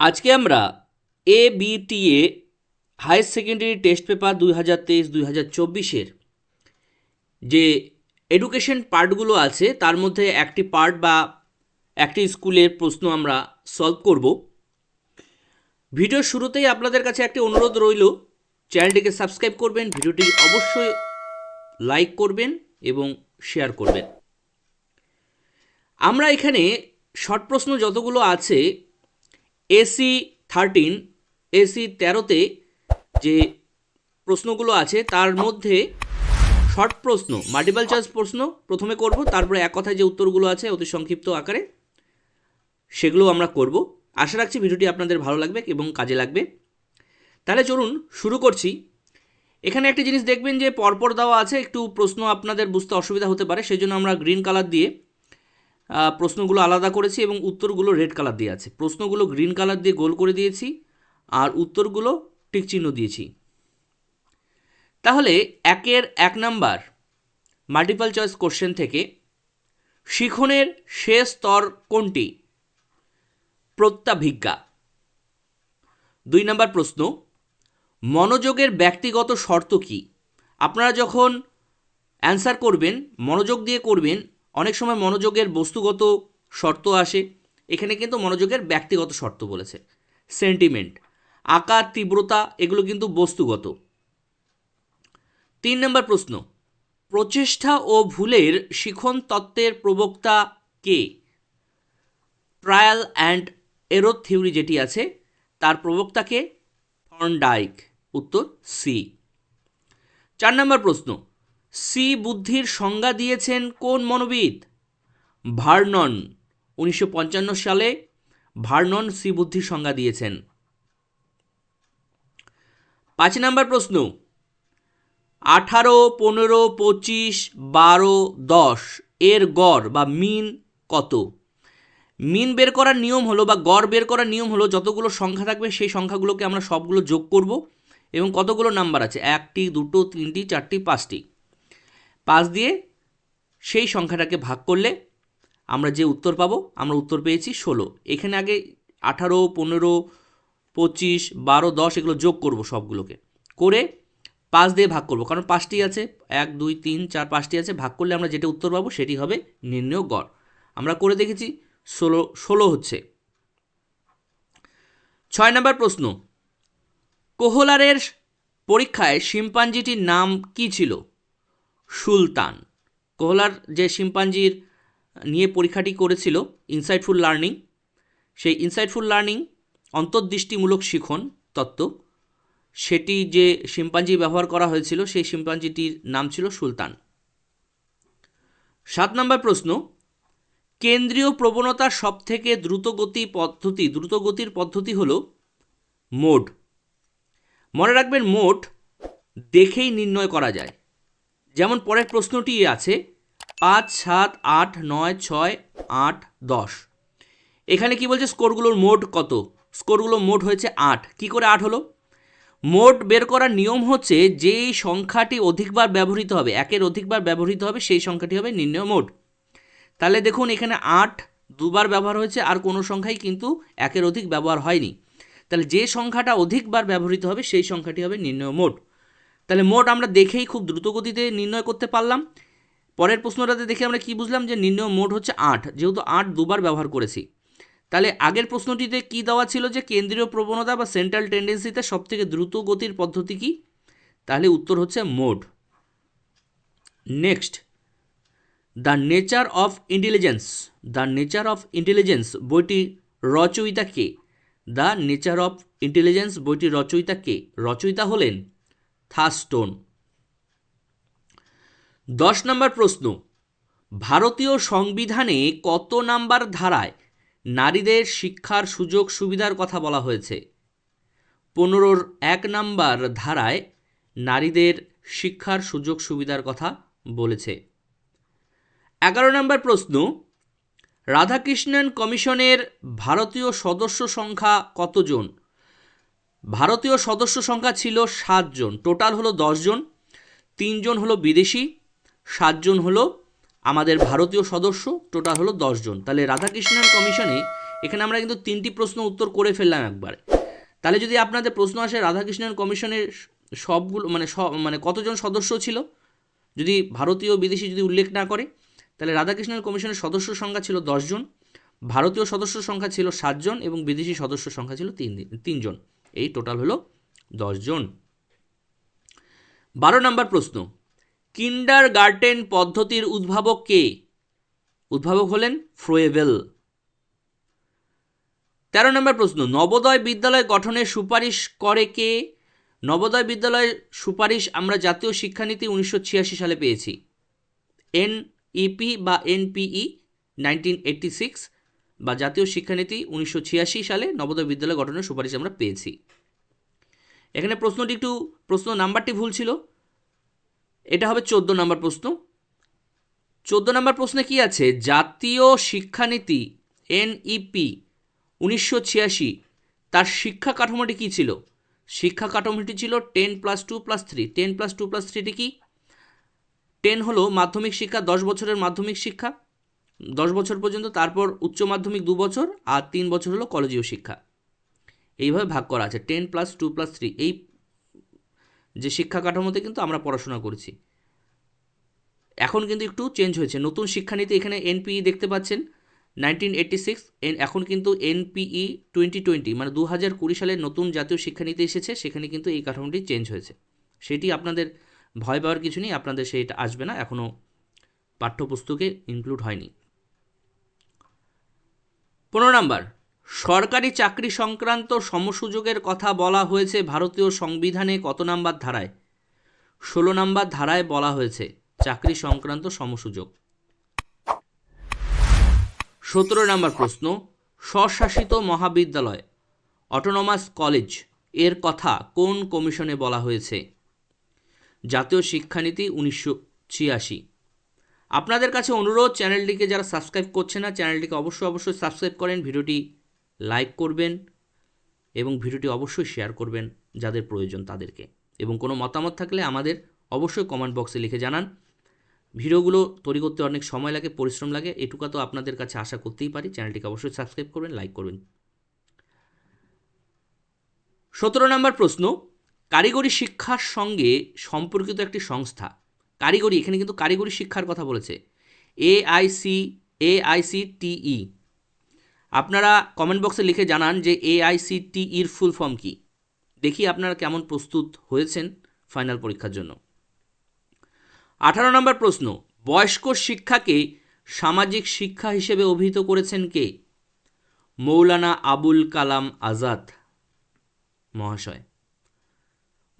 আজকে আমরা A BTA higher secondary test paper দুই হাজার তেইশ, দুই হাজার চব্বিশের যে এডুকেশন পার্টগুলো আছে, তার মধ্যে একটি পার্ট বা একটি স্কুলের প্রশ্ন আমরা সলভ করব। ভিডিওর শুরুতেই আপনাদের কাছে একটি অনুরোধ রইল, চ্যানেলটিকে সাবস্ক্রাইব করবেন, ভিডিওটি অবশ্যই লাইক করবেন এবং শেয়ার করবেন। আমরা এখানে শর্ট প্রশ্ন যতগুলো আছে এসি থার্টিন এসি তেরোতে যে প্রশ্নগুলো আছে, তার মধ্যে শর্ট প্রশ্ন মাল্টিপাল চয়েস প্রশ্ন প্রথমে করব, তারপরে এক কথায় যে উত্তরগুলো আছে অতি সংক্ষিপ্ত আকারে সেগুলো আমরা করব। আশা রাখছি ভিডিওটি আপনাদের ভালো লাগবে এবং কাজে লাগবে। তাহলে চলুন শুরু করছি। এখানে একটা জিনিস দেখবেন যে পরপর দেওয়া আছে, একটু প্রশ্ন আপনাদের বুঝতে অসুবিধা হতে পারে সেই জন্য আমরা গ্রিন কালার দিয়ে প্রশ্নগুলো আলাদা করেছি এবং উত্তরগুলো রেড কালার দিয়ে আছে। প্রশ্নগুলো গ্রিন কালার দিয়ে গোল করে দিয়েছি আর উত্তরগুলো টিক চিহ্ন দিয়েছি। তাহলে একের এক নাম্বার মাল্টিপাল চয়েস কোশ্চেন থেকে শিখনের শেষ স্তর কোনটি? প্রত্যাভিজ্ঞা। দুই নম্বর প্রশ্ন, মনোযোগের ব্যক্তিগত শর্ত কি? আপনারা যখন অ্যান্সার করবেন, মনোযোগ দিয়ে করবেন অনেক সময় মনোযোগের বস্তুগত শর্ত আসে। এখানে কিন্তু মনোযোগের ব্যক্তিগত শর্ত বলেছে। সেন্টিমেন্ট আকার, তীব্রতা, এগুলো কিন্তু বস্তুগত। তিন নম্বর প্রশ্ন, প্রচেষ্টা ও ভুলের শিখন তত্ত্বের প্রবক্তা কে? ট্রায়াল অ্যান্ড এরো থিওরি যেটি আছে, তার প্রবক্তাকে থর্নডাইক উত্তর সি চার নম্বর প্রশ্ন সি বুদ্ধির সংজ্ঞা দিয়েছেন কোন মনোবিদ? ভার্নন, উনিশশো পঞ্চান্ন সালে ভার্নন সি বুদ্ধির সংজ্ঞা দিয়েছেন। পাঁচ নাম্বার প্রশ্ন। আঠারো, পনেরো, পঁচিশ, বারো, দশ এর গড় বা মিন কত? মিন বের করার নিয়ম হলো বা গড় বের করার নিয়ম হলো যতগুলো সংখ্যা থাকবে সেই সংখ্যাগুলোকে আমরা সবগুলো যোগ করব এবং কতগুলো নাম্বার আছে? একটি, দুটো, তিনটি, চারটি, পাঁচটি। পাঁচ দিয়ে সেই সংখ্যাটাকে ভাগ করলে আমরা যে উত্তর পাবো, আমরা উত্তর পেয়েছি ষোলো। এখানে আগে আঠারো, পনেরো, পঁচিশ, বারো, দশ এগুলো যোগ করব সবগুলোকে। করে পাঁচ দিয়ে ভাগ করব, কারণ পাঁচটি আছে, এক, দুই, তিন, চার, পাঁচটি আছে, ভাগ করলে আমরা যেটা উত্তর পাবো সেটি হবে নির্ণয় গড়। আমরা করে দেখেছি ষোলো ষোলো হচ্ছে। ছয় নম্বর প্রশ্ন, কোহলারের পরীক্ষায় শিম্পাঞ্জিটির নাম কি ছিল? সুলতান। কোহলার যে শিম্পাঞ্জির নিয়ে পরীক্ষাটি করেছিল ইনসাইটফুল লার্নিং সেই ইনসাইটফুল লার্নিং অন্তর্দৃষ্টিমূলক শিখন তত্ত্ব, সেটি যে শিম্পাঞ্জি ব্যবহার করা হয়েছিল, সেই শিম্পাঞ্জিটির নাম ছিল সুলতান। সাত নম্বর প্রশ্ন, কেন্দ্রীয় প্রবণতার সবথেকে দ্রুতগতি পদ্ধতি, দ্রুতগতির পদ্ধতি হলো মোড। মনে রাখবেন, মোড দেখেই নির্ণয় করা যায়। যেমন পরের প্রশ্নটি আছে, পাঁচ, সাত, আট, নয়, ছয়, আট, দশ। এখানে কি বলছে? স্কোরগুলোর মোট কত? স্কোরগুলো মোড হয়েছে আট। কি করে আট হলো? মোড বের করার নিয়ম হচ্ছে যেই সংখ্যাটি অধিকবার ব্যবহৃত হবে, একের অধিকবার ব্যবহৃত হবে, সেই সংখ্যাটি হবে নির্ণয় মোট। তাহলে দেখুন, এখানে আট দুবার ব্যবহার হয়েছে, আর কোনো সংখ্যাই কিন্তু একের অধিক ব্যবহার হয়নি। তাহলে যে সংখ্যাটা অধিকবার ব্যবহৃত হবে, সেই সংখ্যাটি হবে নির্ণয় মোড তাহলে মোট আমরা দেখেই খুব দ্রুতগতিতে নির্ণয় করতে পারলাম। পরের প্রশ্নটাতে দেখে আমরা কি বুঝলাম যে নির্ণয় মোড হচ্ছে আট, যেহেতু আট দুবার ব্যবহার করেছি। তাহলে আগের প্রশ্নটিতে কি দেওয়া ছিল যে কেন্দ্রীয় প্রবণতা বা সেন্ট্রাল টেন্ডেন্সিতে সবথেকে দ্রুত গতির পদ্ধতি কি? তাহলে উত্তর হচ্ছে mode next the nature of intelligence the nature of intelligence বইটি রচয়িতা কে? দ্য নেচার অফ ইন্টেলিজেন্স বইটি রচয়িতা কে? রচয়িতা হলেন থাস্টোন। দশ নম্বর প্রশ্ন, ভারতীয় সংবিধানে কত নাম্বার ধারায় নারীদের শিক্ষার সুযোগ সুবিধার কথা বলা হয়েছে? পনেরোর এক নাম্বার ধারায় নারীদের শিক্ষার সুযোগ সুবিধার কথা বলেছে। এগারো নম্বর প্রশ্ন, রাধাকৃষ্ণন কমিশনের ভারতীয় সদস্য সংখ্যা কতজন? ভারতীয় সদস্য সংখ্যা ছিল সাতজন। টোটাল হলো দশজন। তিনজন হলো বিদেশি। সাতজন হলো আমাদের ভারতীয় সদস্য। টোটাল হলো দশজন। তাহলে রাধাকৃষ্ণন কমিশনে এখানে আমরা কিন্তু তিনটি প্রশ্ন উত্তর করে ফেললাম একবার। তাহলে যদি আপনাদের প্রশ্ন আসে রাধাকৃষ্ণন কমিশনের সবগুলো মানে সব মানে কতজন সদস্য ছিল? যদি ভারতীয় বিদেশি যদি উল্লেখ না করে, তাহলে রাধাকৃষ্ণন কমিশনের সদস্য সংখ্যা ছিল দশজন। ভারতীয় সদস্য সংখ্যা ছিল সাতজন এবং বিদেশি সদস্য সংখ্যা ছিল তিন, তিনজন। এই টোটাল হলো দশজন বারো নম্বর প্রশ্ন কিন্ডার গার্টেন পদ্ধতির উদ্ভাবক কে? উদ্ভাবক হলেন ফ্রোয়েভেল তেরো নম্বর প্রশ্ন, নবোদয় বিদ্যালয় গঠনের সুপারিশ করে কে? নবোদয় বিদ্যালয়ের সুপারিশ আমরা জাতীয় শিক্ষানীতি উনিশশো ছিয়াশি সালে পেয়েছি। এনইপি বা এনপিই, নাইনটিন এইটটি সিক্স বা জাতীয় শিক্ষানীতি উনিশশো ছিয়াশি সালে নবোদয় বিদ্যালয় গঠনের সুপারিশ আমরা পেয়েছি। এখানে প্রশ্নটি একটু, প্রশ্ন নাম্বারটি ভুল ছিল। এটা হবে চোদ্দ নম্বর প্রশ্ন। চোদ্দ নম্বর প্রশ্নে কি আছে? জাতীয় শিক্ষানীতি, এনইপি, উনিশশো ছিয়াশি, তার শিক্ষা কাঠামোটি কী ছিল? শিক্ষা কাঠামোটি ছিল ten plus two plus three. Ten plus two plus thirty কি? টেন হলো মাধ্যমিক শিক্ষা, দশ বছরের মাধ্যমিক শিক্ষা। দশ বছর পর্যন্ত, তারপর উচ্চ মাধ্যমিক দু বছর, আর তিন বছর হলো কলেজীয় শিক্ষা। এইভাবে ভাগ করা আছে ten plus two plus three এই যে শিক্ষা কাঠামোতে কিন্তু আমরা পড়াশোনা করছি। এখন কিন্তু একটু চেঞ্জ হয়েছে। নতুন শিক্ষানীতি এখানে এনপিই দেখতে পাচ্ছেন নাইনটিন এইটটি সিক্স এখন কিন্তু এনপিই টোয়েন্টি টোয়েন্টি মানে দু হাজার কুড়ি সালের নতুন জাতীয় শিক্ষানীতি এসেছে, সেখানে কিন্তু এই কাঠামোটি চেঞ্জ হয়েছে। সেটি আপনাদের ভয় পাওয়ার কিছু নেই, আপনাদের সেইটা আসবে না এখনও পাঠ্যপুস্তকে ইনক্লুড হয়নি। পনেরো নাম্বার, সরকারি চাকরি সংক্রান্ত সমসুযোগের কথা বলা হয়েছে ভারতীয় সংবিধানে কত নাম্বার ধারায়? ষোলো নাম্বার ধারায় বলা হয়েছে চাকরি সংক্রান্ত সমসুযোগ। সতেরো নম্বর প্রশ্ন, স্বশাসিত মহাবিদ্যালয় অটোনমাস কলেজের কথা কোন কমিশনে বলা হয়েছে? জাতীয় শিক্ষানীতি উনিশশো ছিয়াশি। আপনাদের কাছে অনুরোধ, চ্যানেলটিকে যারা সাবস্ক্রাইব করছে না, চ্যানেলটিকে অবশ্যই অবশ্যই সাবস্ক্রাইব করেন, ভিডিওটি লাইক করবেন এবং ভিডিওটি অবশ্যই শেয়ার করবেন যাদের প্রয়োজন তাদেরকে। এবং কোনো মতামত থাকলে আমাদের অবশ্যই কমেন্ট বক্সে লিখে জানান। ভিডিওগুলো তৈরি করতে অনেক সময় লাগে, পরিশ্রম লাগে, এটুকু তো আপনাদের কাছে আশা করতেই পারি। চ্যানেলটিকে অবশ্যই সাবস্ক্রাইব করবেন, লাইক করবেন। সতেরো নম্বর প্রশ্ন, কারিগরি শিক্ষার সঙ্গে সম্পর্কিত একটি সংস্থা কারিগরি, এখানে কিন্তু কারিগরি শিক্ষার কথা বলেছে। এআইসি এআইসিটিই আপনারা কমেন্ট বক্সে লিখে জানান যে এআইসিটিইর ফুল ফর্ম কী। দেখি আপনারা কেমন প্রস্তুত হয়েছেন ফাইনাল পরীক্ষার জন্য। আঠারো নম্বর প্রশ্ন, বয়স্ক শিক্ষাকে সামাজিক শিক্ষা হিসেবে অভিহিত করেছেন কে? মৌলানা আবুল কালাম আজাদ মহাশয়।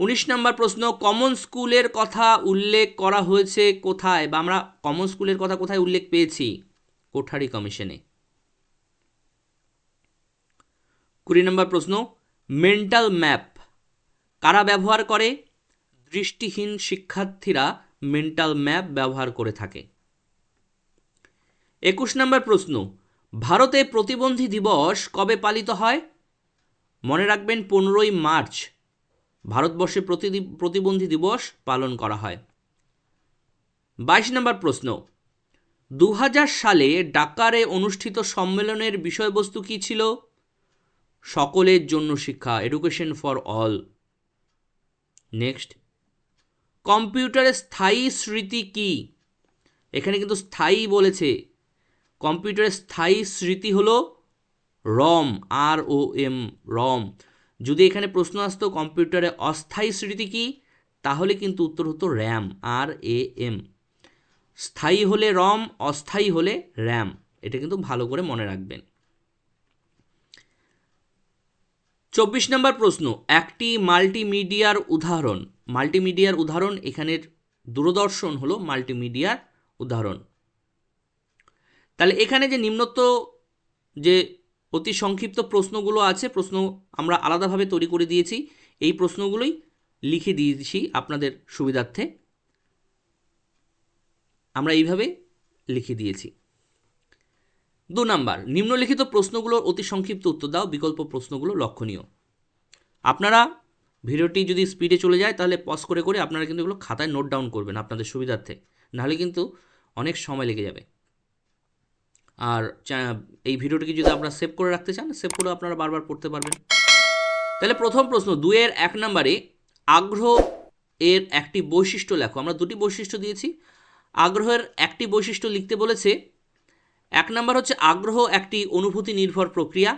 উনিশ নম্বর প্রশ্ন কমন স্কুলের কথা উল্লেখ করা হয়েছে কোথায়? বা আমরা কমন স্কুলের কথা কোথায় উল্লেখ পেয়েছি? কোঠারি কমিশনে। কুড়ি নম্বর প্রশ্ন মেন্টাল ম্যাপ কারা ব্যবহার করে? দৃষ্টিহীন শিক্ষার্থীরা মেন্টাল ম্যাপ ব্যবহার করে থাকে। একুশ নম্বর প্রশ্ন, ভারতে প্রতিবন্ধী দিবস কবে পালিত হয়? মনে রাখবেন, পনেরোই মার্চ ভারতবর্ষে প্রতিবন্ধী দিবস পালন করা হয়। বাইশ নম্বর প্রশ্ন। দু হাজার সালে ডাকারে অনুষ্ঠিত সম্মেলনের বিষয়বস্তু কী ছিল? সকলের জন্য শিক্ষা এডুকেশন ফর অল নেক্সট কম্পিউটারের স্থায়ী স্মৃতি কি? এখানে কিন্তু স্থায়ী বলেছে। কম্পিউটারের স্থায়ী স্মৃতি হলো রম, আর ও এম, রম। যদি এখানে প্রশ্ন আসতো কম্পিউটারে অস্থায়ী স্মৃতি কি, তাহলে কিন্তু উত্তর হতো র্যাম, আর এ এম। স্থায়ী হলে রম, অস্থায়ী হলে র্যাম। এটা কিন্তু ভালো করে মনে রাখবেন। চব্বিশ নম্বর প্রশ্ন, একটি মাল্টিমিডিয়ার উদাহরণ। মাল্টিমিডিয়ার উদাহরণ এখানের দূরদর্শন হলো মাল্টিমিডিয়ার উদাহরণ। তাহলে এখানে যে নিম্নত যে অতি সংক্ষিপ্ত প্রশ্নগুলো আছে, প্রশ্ন আমরা আলাদাভাবে তৈরি করে দিয়েছি। এই প্রশ্নগুলোই লিখে দিয়েছি আপনাদের সুবিধার্থে। আমরা এইভাবে লিখে দিয়েছি। দু নাম্বার, নিম্নলিখিত প্রশ্নগুলোর অতি সংক্ষিপ্ত উত্তর দাও, বিকল্প প্রশ্নগুলো লক্ষণীয়। আপনারা ভিডিওটি যদি স্পিডে চলে যায়, তাহলে পজ করে করে আপনারা কিন্তু এগুলো খাতায় নোট ডাউন করবেন আপনাদের সুবিধার্থে। নাহলে কিন্তু অনেক সময় লেগে যাবে। আর এই ভিডিওটিকে যদি আপনারা সেভ করে রাখতে চান সেভ করে আপনারা বারবার পড়তে পারবেন। তাহলে প্রথম প্রশ্ন দুয়ের এক নম্বরে আগ্রহ এর একটি বৈশিষ্ট্য লেখো। আমরা দুটি বৈশিষ্ট্য দিয়েছি। আগ্রহের একটি বৈশিষ্ট্য লিখতে বলেছে, এক নম্বর হচ্ছে আগ্রহ একটি অনুভূতি নির্ভর প্রক্রিয়া।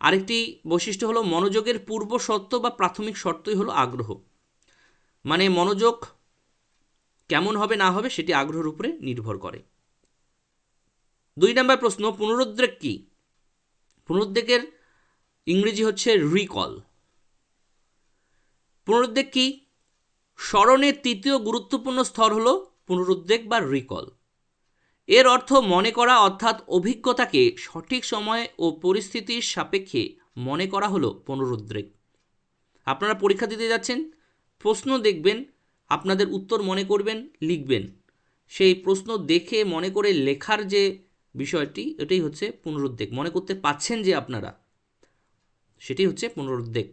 আরেকটি বৈশিষ্ট্য হলো মনোযোগের পূর্ব শর্ত বা প্রাথমিক শর্তই হলো আগ্রহ। মানে মনোযোগ কেমন হবে না হবে সেটি আগ্রহের উপরে নির্ভর করে। দুই নম্বর প্রশ্ন, পুনরুদ্রেক কি? পুনরুদ্রেকের ইংরেজি হচ্ছে রিকল পুনরুদ্রেক কি? স্মরণের তৃতীয় গুরুত্বপূর্ণ স্তর হলো পুনরুদ্রেক বা রিকল এর অর্থ মনে করা অর্থাৎ অভিজ্ঞতাকে সঠিক সময় ও পরিস্থিতির সাপেক্ষে মনে করা হলো পুনরুদ্রেক। আপনারা পরীক্ষা দিতে যাচ্ছেন, প্রশ্ন দেখবেন, আপনাদের উত্তর মনে করবেন, লিখবেন। সেই প্রশ্ন দেখে মনে করে লেখার যে বিষয়টি, এটাই হচ্ছে পুনরুদ্বেগ। মনে করতে পাচ্ছেন যে আপনারা, সেটি হচ্ছে পুনরুদ্বেগ।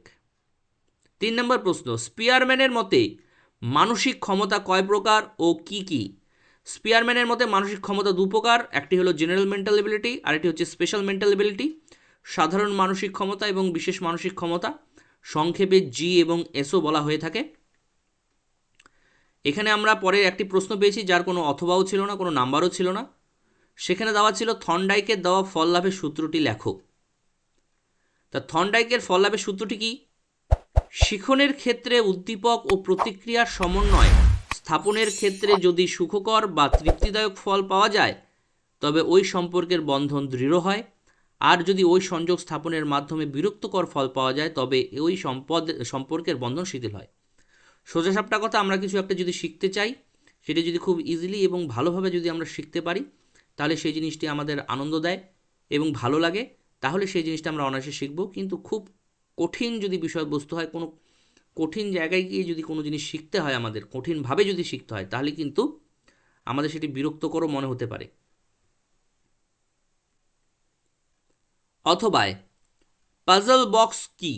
তিন নম্বর প্রশ্ন, স্পিয়ারম্যানের মতে মানসিক ক্ষমতা কয় প্রকার ও কি কি? স্পিয়ারম্যানের মতে মানসিক ক্ষমতা দু প্রকার, একটি হলো জেনারেল মেন্টাল এবিলিটি আরেকটি হচ্ছে স্পেশাল মেন্টাল এবিলিটি সাধারণ মানসিক ক্ষমতা এবং বিশেষ মানসিক ক্ষমতা, সংক্ষেপে জি এবং এসও বলা হয়ে থাকে। এখানে আমরা পরে একটি প্রশ্ন পেয়েছি, যার কোনো অথবাও ছিল না, কোনো নাম্বারও ছিল না। সেখানে দেওয়া ছিল থনডাইকের দেওয়া ফল লাভের সূত্রটি লেখো তা থনডাইকের ফল লাভের সূত্রটি কি? শিখনের ক্ষেত্রে উদ্দীপক ও প্রতিক্রিয়ার সমন্বয়। স্থাপনের ক্ষেত্রে যদি সুখকর বা তৃপ্তিদায়ক ফল পাওয়া যায়, তবে ওই সম্পর্কের বন্ধন দৃঢ় হয়। আর যদি ওই সংযোগ স্থাপনের মাধ্যমে বিরক্তকর ফল পাওয়া যায়, তবে ওই সম্পদ, সম্পর্কের বন্ধন শিথিল হয়। সোজা সাপটা কথা আমরা কিছু একটা যদি শিখতে চাই, সেটি যদি খুব ইজিলি এবং ভালোভাবে যদি আমরা শিখতে পারি তাহলে সেই জিনিসটি আমাদের আনন্দ দেয় এবং ভালো লাগে। তাহলে সেই জিনিসটা আমরা অনায়াসে শিখব। কিন্তু খুব কঠিন যদি বিষয়বস্তু হয়, কোনো কঠিন জায়গায় গিয়ে যদি কোনো জিনিস শিখতে হয় আমাদের, কঠিনভাবে যদি শিখতে হয়, তাহলে কিন্তু আমাদের সেটি বিরক্তকরও মনে হতে পারে। অথবা পাজল বক্স কি?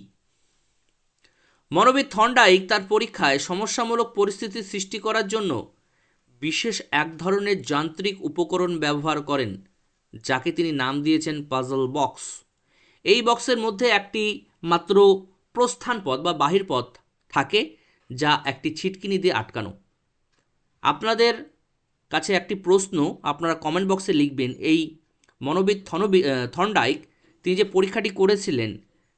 মনোবিদ থন্ডাইক তার পরীক্ষায় সমস্যামূলক পরিস্থিতি সৃষ্টি করার জন্য বিশেষ এক ধরনের যান্ত্রিক উপকরণ ব্যবহার করেন, যাকে তিনি নাম দিয়েছেন পাজল বক্স এই বক্সের মধ্যে একটি মাত্র প্রস্থান পথ বা বাহির পথ থাকে, যা একটি ছিটকিনি দিয়ে আটকানো। আপনাদের কাছে একটি প্রশ্ন আপনারা কমেন্ট বক্সে লিখবেন, এই মনোবিদ থনবি থন্ডাইক তিনি যে পরীক্ষাটি করেছিলেন,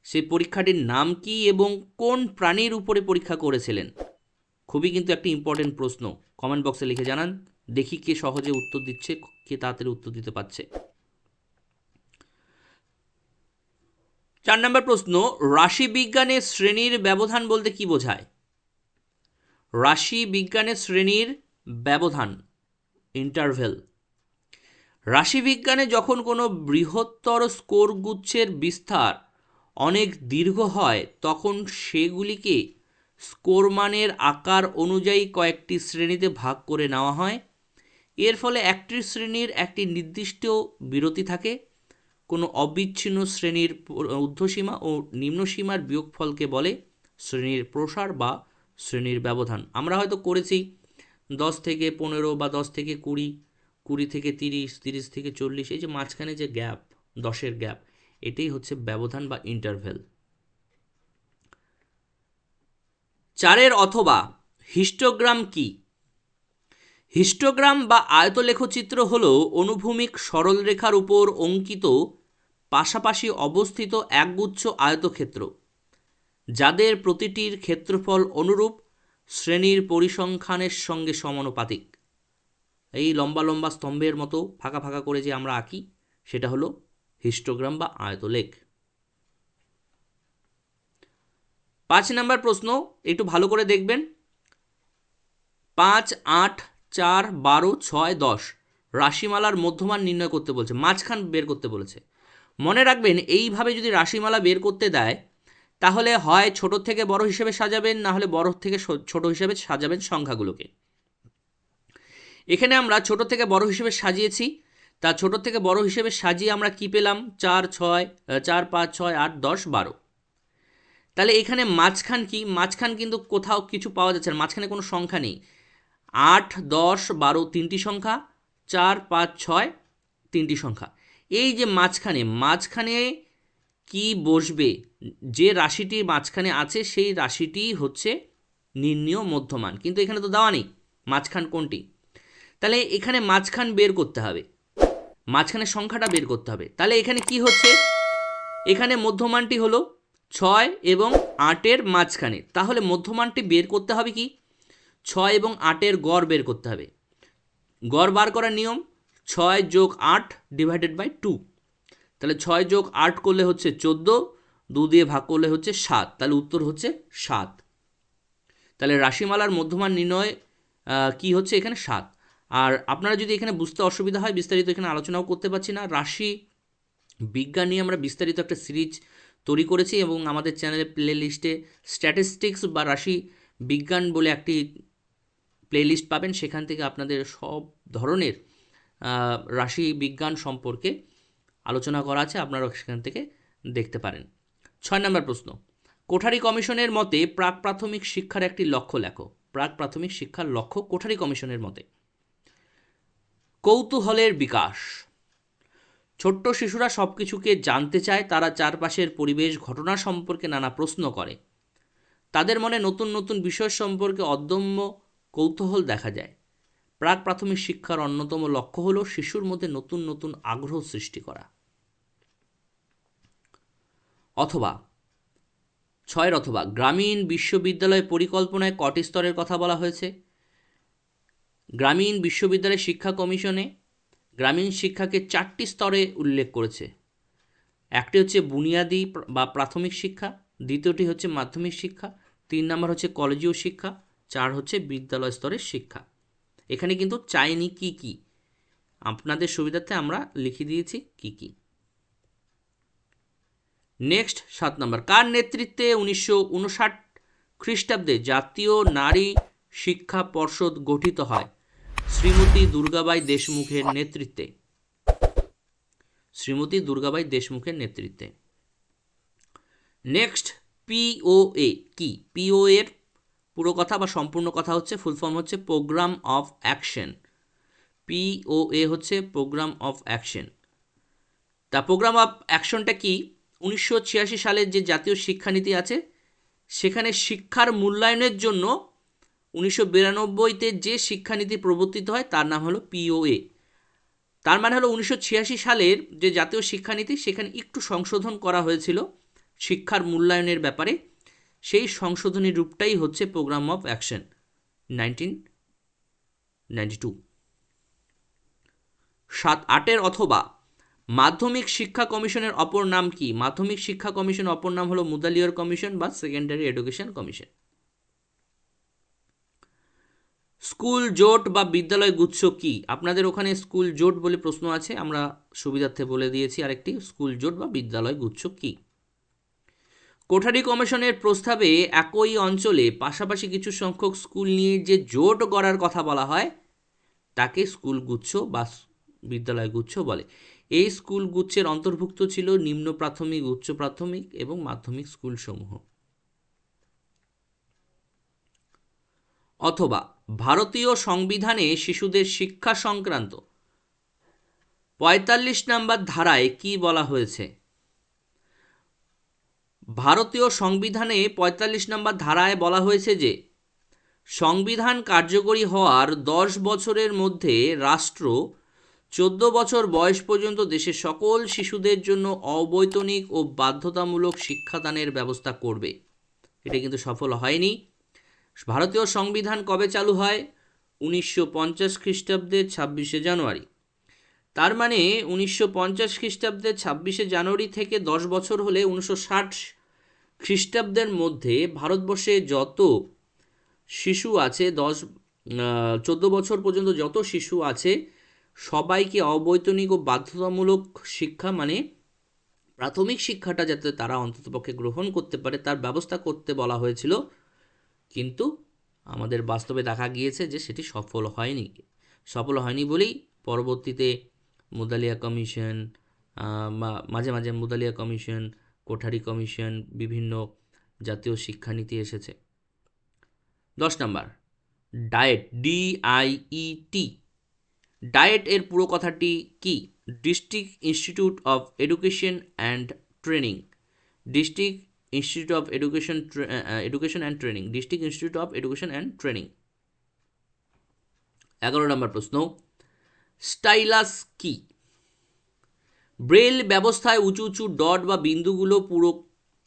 সেই পরীক্ষাটির নাম কি এবং কোন প্রাণীর উপরে পরীক্ষা করেছিলেন? খুবই কিন্তু একটি ইম্পর্টেন্ট প্রশ্ন। কমেন্ট বক্সে লিখে জানান, দেখি কে সহজে উত্তর দিচ্ছে, কে তাড়াতাড়ি উত্তর দিতে পারছে। চার নম্বর প্রশ্ন রাশি বিজ্ঞানের শ্রেণির ব্যবধান বলতে কি বোঝায়? রাশি বিজ্ঞানের শ্রেণির ব্যবধান ইন্টারভেল রাশিবিজ্ঞানে যখন কোনো বৃহত্তর স্কোর গুচ্ছের বিস্তার অনেক দীর্ঘ হয়, তখন সেগুলিকে স্কোর মানের আকার অনুযায়ী কয়েকটি শ্রেণীতে ভাগ করে নেওয়া হয়। এর ফলে একটি শ্রেণির একটি নির্দিষ্ট বিরতি থাকে, কোনো অবিচ্ছিন্ন শ্রেণির ঊর্ধ্বসীমা ও নিম্নসীমার বিয়োগফলকে বলে শ্রেণির প্রসার বা শ্রেণির ব্যবধান। আমরা হয়তো করেছি দশ থেকে পনেরো বা দশ থেকে কুড়ি কুড়ি থেকে তিরিশ তিরিশ থেকে চল্লিশ, এই যে মাঝখানে যে গ্যাপ, দশের গ্যাপ, এটাই হচ্ছে ব্যবধান বা ইন্টারভেল চারের অথবা হিস্টোগ্রাম কি? হিস্টোগ্রাম বা আয়তলেখচিত্র হল অনুভূমিক সরলরেখার উপর অঙ্কিত পাশাপাশি অবস্থিত একগুচ্ছ আয়তক্ষেত্র, যাদের প্রতিটির ক্ষেত্রফল অনুরূপ শ্রেণির পরিসংখ্যানের সঙ্গে সমানুপাতিক। এই লম্বা লম্বা স্তম্ভের মতো ফাঁকা ফাঁকা করে যে আমরা আঁকি, সেটা হলো হিস্টোগ্রাম বা আয়তলেখ। পাঁচ নাম্বার প্রশ্ন, একটু ভালো করে দেখবেন। পাঁচ, আট, চার, বারো, ছয়, দশ রাশিমালার মধ্যমান নির্ণয় করতে বলছে, মাঝখান বের করতে বলেছে। মনে রাখবেন, এইভাবে যদি রাশিমালা বের করতে দেয়, তাহলে হয় ছোট থেকে বড় হিসেবে সাজাবেন, না হলে বড় থেকে ছোট হিসেবে সাজাবেন সংখ্যাগুলোকে। এখানে আমরা ছোট থেকে বড় হিসেবে সাজিয়েছি, তা ছোট থেকে বড় হিসেবে সাজিয়ে আমরা কি পেলাম? চার, ছয় চার, পাঁচ, ছয়, আট, দশ, বারো। তাহলে এখানে মাঝখান কি? মাঝখান কিন্তু কোথাও কিছু পাওয়া যাচ্ছে না, মাঝখানে কোনো সংখ্যা নেই। আট, দশ, বারো তিনটি সংখ্যা, চার, পাঁচ, ছয় তিনটি সংখ্যা। এই যে মাঝখানে মাঝখানে কি বসবে? যে রাশিটি মাঝখানে আছে, সেই রাশিটি হচ্ছে নির্ণীয় মধ্যমান। কিন্তু এখানে তো দেওয়া নেই, মাঝখান কোনটি? তাহলে এখানে মাঝখান বের করতে হবে। মাঝখানে সংখ্যাটা বের করতে হবে। তাহলে এখানে কি হচ্ছে? এখানে মধ্যমানটি হলো ছয় এবং আটের মাঝখানে। তাহলে মধ্যমানটি বের করতে হবে কি? ছয় এবং আটের গড় বের করতে হবে। গড় বার করার নিয়ম, ছয় যোগ আট ডিভাইডেড বাই টু তাহলে ছয় যোগ আট করলে হচ্ছে চোদ্দ, দু দিয়ে ভাগ করলে হচ্ছে সাত। তাহলে উত্তর হচ্ছে সাত। তাহলে রাশিমালার মধ্যমান নির্ণয় কি হচ্ছে এখানে? সাত। আর আপনারা যদি এখানে বুঝতে অসুবিধা হয়, বিস্তারিত এখানে আলোচনাও করতে পারছি না। রাশি বিজ্ঞান নিয়ে আমরা বিস্তারিত একটা সিরিজ তৈরি করেছি এবং আমাদের চ্যানেলের প্লে লিস্টে স্ট্যাটিস্টিক্স বা রাশি বিজ্ঞান বলে একটি প্লেলিস্ট পাবেন। সেখান থেকে আপনাদের সব ধরনের রাশি বিজ্ঞান সম্পর্কে আলোচনা করা আছে আপনারা সেখান থেকে দেখতে পারেন। ছয় নম্বর প্রশ্ন, কোঠারি কমিশনের মতে প্রাক প্রাথমিক শিক্ষার একটি লক্ষ্য লেখো। প্রাক প্রাথমিক শিক্ষার লক্ষ্য কোঠারি কমিশনের মতে। কৌতূহলের বিকাশ। ছোট্ট শিশুরা সব কিছুকে জানতে চায়, তারা চারপাশের পরিবেশ ঘটনা সম্পর্কে নানা প্রশ্ন করে। তাদের মনে নতুন নতুন বিষয় সম্পর্কে অদম্য কৌতূহল দেখা যায়। প্রাক প্রাথমিক শিক্ষার অন্যতম লক্ষ্য হল শিশুর মধ্যে নতুন নতুন আগ্রহ সৃষ্টি করা। অথবা, ছয়ের অথবা, গ্রামীণ বিশ্ববিদ্যালয় পরিকল্পনায় কটি স্তরের কথা বলা হয়েছে? গ্রামীণ বিশ্ববিদ্যালয় শিক্ষা কমিশনে গ্রামীণ শিক্ষাকে চারটি স্তরে উল্লেখ করেছে। একটি হচ্ছে বুনিয়াদি বা প্রাথমিক শিক্ষা, দ্বিতীয়টি হচ্ছে মাধ্যমিক শিক্ষা, তিন নম্বর হচ্ছে কলেজীয় শিক্ষা, চার হচ্ছে বিদ্যালয় স্তরের শিক্ষা। এখানে কিন্তু চাইনি কি কি? আপনাদের সুবিধার্থে আমরা লিখে দিয়েছি কি কি। নেক্সট, সাত নম্বর। কার নেতৃত্বে উনিশশো উনষাট খ্রিস্টাব্দে জাতীয় নারী শিক্ষা পর্ষদ গঠিত হয়? শ্রীমতী দুর্গাবাই দেশমুখের নেতৃত্বে। শ্রীমতী দুর্গাবাই দেশমুখের নেতৃত্বে। নেক্সট পিওএ কি? পিও এর পুরো কথা বা সম্পূর্ণ কথা হচ্ছে ফুল ফর্ম হচ্ছে প্রোগ্রাম অফ অ্যাকশন। পিওএ হচ্ছে প্রোগ্রাম অফ অ্যাকশন। তা প্রোগ্রাম অফ অ্যাকশনটা কি? উনিশশো ছিয়াশি সালের যে জাতীয় শিক্ষানীতি আছে, সেখানে শিক্ষার মূল্যায়নের জন্য উনিশশো বিরানব্বইতে যে শিক্ষানীতি প্রবর্তিত হয়, তার নাম হলো পিওএ তার মানে হলো উনিশশো ছিয়াশি সালের যে জাতীয় শিক্ষানীতি, সেখানে একটু সংশোধন করা হয়েছিল শিক্ষার মূল্যায়নের ব্যাপারে। সেই সংশোধনী রূপটাই হচ্ছে programme of action nineteen ninety two সাত আটের অথবা মাধ্যমিক শিক্ষা কমিশনের অপর নাম কি? মাধ্যমিক শিক্ষা কমিশন অপর নাম হলো মুদালিয়র কমিশন বা সেকেন্ডারি এডুকেশন কমিশন। স্কুল জোট বা বিদ্যালয় গুচ্ছ কি? আপনাদের ওখানে স্কুল জোট বলে প্রশ্ন আছে, আমরা সুবিধার্থে বলে দিয়েছি আরেকটি, স্কুল জোট বা বিদ্যালয় গুচ্ছ কি? কোঠারি কমিশনের প্রস্তাবে একই অঞ্চলে পাশাপাশি কিছু সংখ্যক স্কুল নিয়ে যে জোট গড়ার কথা বলা হয়, তাকে স্কুল গুচ্ছ বা বিদ্যালয় গুচ্ছ বলে। এই স্কুল গুচ্ছের অন্তর্ভুক্ত ছিল নিম্ন প্রাথমিক, উচ্চ প্রাথমিক এবং মাধ্যমিক স্কুলসমূহ। অথবা ভারতীয় সংবিধানে শিশুদের শিক্ষা সংক্রান্ত। পঁয়তাল্লিশ নম্বর ধারায় কি বলা হয়েছে? ভারতীয় সংবিধানে পঁয়তাল্লিশ নম্বর ধারায় বলা হয়েছে যে, সংবিধান কার্যকরী হওয়ার দশ বছরের মধ্যে রাষ্ট্র চোদ্দ বছর বয়স পর্যন্ত দেশের সকল শিশুদের জন্য অবৈতনিক ও বাধ্যতামূলক শিক্ষাদানের ব্যবস্থা করবে। এটা কিন্তু সফল হয়নি। ভারতীয় সংবিধান কবে চালু হয়? উনিশশো পঞ্চাশ খ্রিস্টাব্দের ছাব্বিশে জানুয়ারি। তার মানে উনিশশো পঞ্চাশ খ্রিস্টাব্দের ছাব্বিশে জানুয়ারি থেকে দশ বছর হলে উনিশশো ষাট খ্রিস্টাব্দের মধ্যে ভারতবর্ষে যত শিশু আছে, দশ চোদ্দ বছর পর্যন্ত যত শিশু আছে, সবাইকে অবৈতনিক ও বাধ্যতামূলক শিক্ষা মানে প্রাথমিক শিক্ষাটা যাতে তারা অন্ততপক্ষে গ্রহণ করতে পারে, তার ব্যবস্থা করতে বলা হয়েছিল। কিন্তু আমাদের বাস্তবে দেখা গিয়েছে যে সেটি সফল হয়নি। সফল হয়নি বলেই পরবর্তীতে মুদালিয়া কমিশন মা- মাঝে মাঝে মুদালিয়া কমিশন, কোঠারি কমিশন বিভিন্ন জাতীয় শিক্ষানীতি এসেছে। দশ নম্বর, DIET D I E T DIET এর পুরো কথাটি কি? District institute of education and training. District institute of education education and training district institute of education and training এগারো নম্বর প্রশ্ন। স্টাইলাস কি? ব্রেল ব্যবস্থায় উঁচু উঁচু ডট বা বিন্দুগুলো পুরো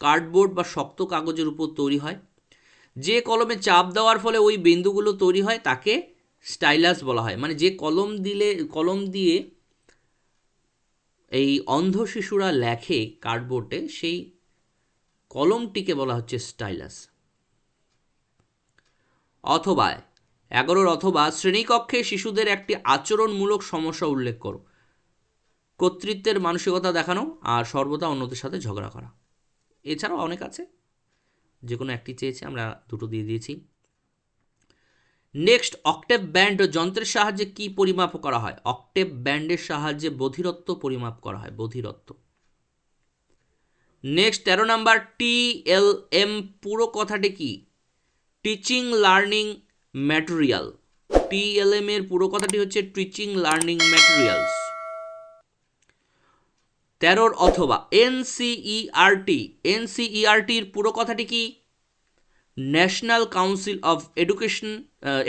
কার্ডবোর্ড বা শক্ত কাগজের উপর তৈরি হয়। যে কলমে চাপ দেওয়ার ফলে ওই বিন্দুগুলো তৈরি হয়, তাকে স্টাইলাস বলা হয়। মানে যে কলম দিলে, কলম দিয়ে এই অন্ধ শিশুরা লেখে কার্ডবোর্ডে, সেই কলমটিকে বলা হচ্ছে স্টাইলাস। অথবা এগারোর অথবা শ্রেণীকক্ষে শিশুদের একটি আচরণমূলক সমস্যা উল্লেখ করো। কর্তৃত্বের মানসিকতা দেখানো আর সর্বদা অন্যদের সাথে ঝগড়া করা। এছাড়াও অনেক আছে। যে কোনো একটি চেয়েছে, আমরা দুটো দিয়ে দিয়েছি। নেক্সট, অক্টেভ ব্যান্ড যন্ত্রের সাহায্যে কি পরিমাপ করা হয়? অক্টেভ ব্যান্ডের সাহায্যে বধিরত্ব পরিমাপ করা হয়। বধিরত্ব। নেক্সট তেরো নাম্বার টি এল এম পুরো কথাটি কি? Teaching learning material T L M এর পুরো কথাটি হচ্ছে টিচিং লার্নিং ম্যাটেরিয়ালস তেরোর অথবা এনসিইআরটি এনসিইআরটির পুরো কথাটি কি? National council of education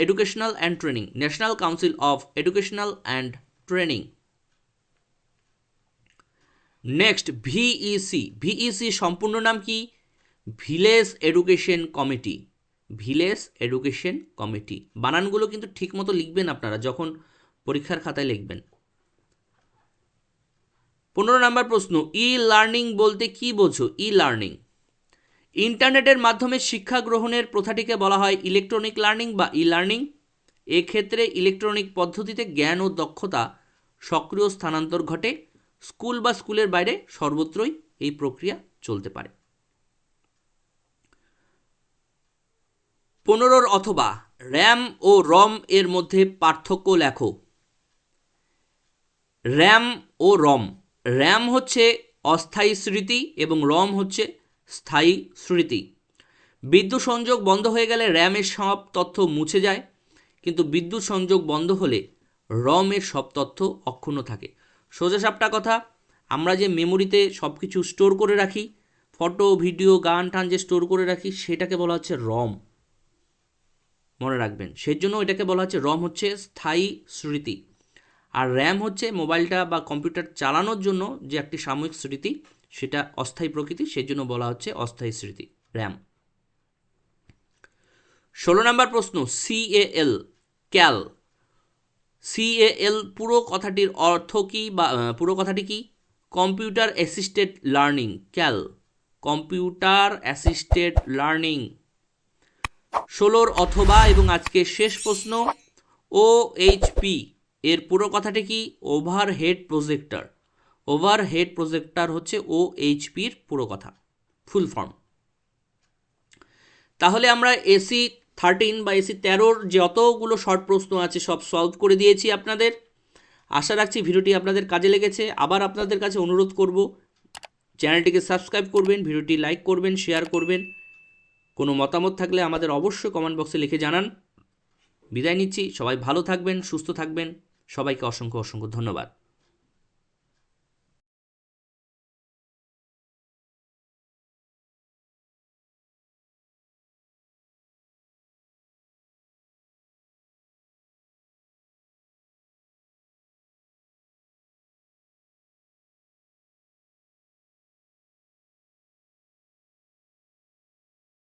educational and training national council of educational and training next VEC VEC সম্পূর্ণ নাম কি? Village education committee village education committee বানানগুলো কিন্তু ঠিকমতো লিখবেন আপনারা যখন পরীক্ষার খাতায় লিখবেন। পনেরো নম্বর প্রশ্ন ই লার্নিং বলতে কি বোঝো? ই লার্নিং ইন্টারনেটের মাধ্যমে শিক্ষা গ্রহণের প্রথাটিকে বলা হয় ইলেকট্রনিক লার্নিং বা ই লার্নিং এক্ষেত্রে ইলেকট্রনিক পদ্ধতিতে জ্ঞান ও দক্ষতা সক্রিয় স্থানান্তর ঘটে। স্কুল বা স্কুলের বাইরে সর্বত্রই এই প্রক্রিয়া চলতে পারে। পনেরোর অথবা র্যাম ও রম এর মধ্যে পার্থক্য লেখো। র্যাম ও রম, র্যাম হচ্ছে অস্থায়ী স্মৃতি এবং রম হচ্ছে স্থায়ী স্মৃতি। বিদ্যুৎ সংযোগ বন্ধ হয়ে গেলে র্যামের সব তথ্য মুছে যায়, কিন্তু বিদ্যুৎ সংযোগ বন্ধ হলে রমের সব তথ্য অক্ষুণ্ণ থাকে। সোজা সাপটা কথা, আমরা যে মেমোরিতে সব কিছু স্টোর করে রাখি, ফটো, ভিডিও, গান, টান যে স্টোর করে রাখি, সেটাকে বলা হচ্ছে রম। মনে রাখবেন, সেই জন্য এটাকে বলা হচ্ছে, রম হচ্ছে স্থায়ী স্মৃতি। আর র্যাম হচ্ছে মোবাইলটা বা কম্পিউটার চালানোর জন্য যে একটি সাময়িক স্মৃতি, সেটা অস্থায়ী প্রকৃতি, সেই জন্য বলা হচ্ছে অস্থায়ী স্মৃতি, র্যাম। ষোলো নম্বর প্রশ্ন সিএএল ক্যাল সিএএল পুরো কথাটির অর্থ কি বা পুরো কথাটি কি? Computer assisted learning CAL computer assisted learning ষোলোর অথবা এবং আজকে শেষ প্রশ্ন ও এইচপি এর পুরো কথাটি কি? Over head projector over head projector হচ্ছে ও এইচপির পুরো কথা ফুল ফর্ম তাহলে আমরা এসি থার্টিন বা এসি তেরোর যতগুলো শর্ট প্রশ্ন আছে, সব সলভ করে দিয়েছি আপনাদের। আশা রাখছি ভিডিওটি আপনাদের কাজে লেগেছে। আবার আপনাদের কাছে অনুরোধ করব, চ্যানেলটিকে সাবস্ক্রাইব করবেন, ভিডিওটি লাইক করবেন শেয়ার করবেন। কোনো মতামত থাকলে আমাদের অবশ্যই কমেন্ট বক্সে লিখে জানান। বিদায় নিচ্ছি। সবাই ভালো থাকবেন, সুস্থ থাকবেন। সবাইকে অসংখ্য অসংখ্য ধন্যবাদ।